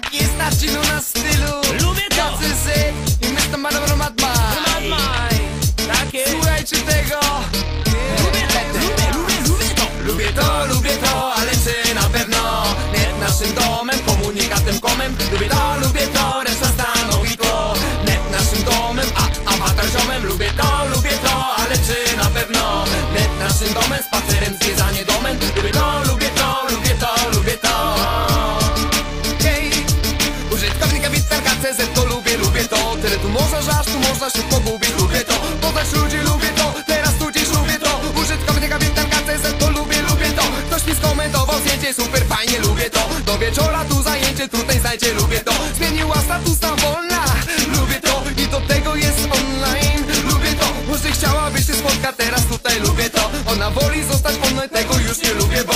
tak, nie znasz czym lubię to. Do wieczora tu zajęcie, tutaj znajdzie, lubię to. Zmieniła status na wolna, lubię to. I do tego jest online, lubię to. Może chciałabyś się spotkać, teraz tutaj lubię to. Ona woli zostać online, tego już nie lubię, bo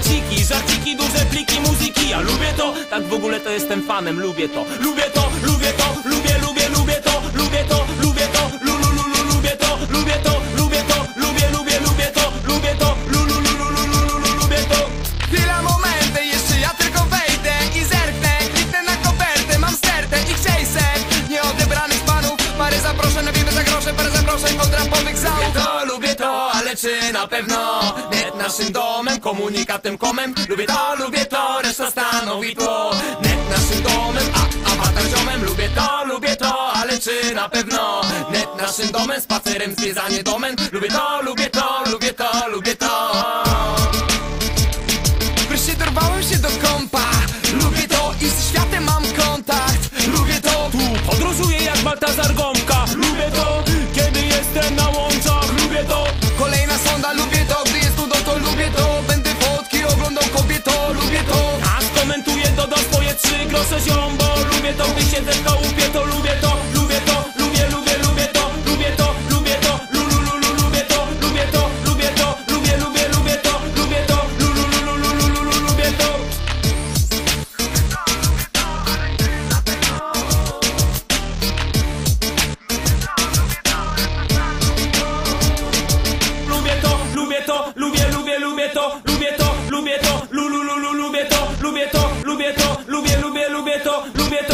Czaciki, żarciki, duże pliki muzyki. Ja lubię to, tak w ogóle to jestem fanem Lubię to, lubię to, lubię to ale czy na pewno. Net naszym domem, komunikatem komem. Lubię to, lubię to, reszta stanowi tło. Net naszym domem, a awatar ziomem. Lubię to, lubię to, ale czy na pewno. Net naszym domem, spacerem, zwiedzanie domem. Lubię to, lubię to, lubię to siedzę w chałupie, to lubię to, lubię to, lubię, lubię, lubię to, lubię to, lubię to, lulu, lulu, lubię to, lubię to, lubię to, lubię, lubię, lubię to, lubię to, lulu, lulu, lulu, lulu, lubię to. Lubię to, lubię to, lubię, lubię, lubię to, lubię to, lubię to, lulu, lulu, lubię to, lubię to, lubię to, lubię, lubię, lubię to, lubię to.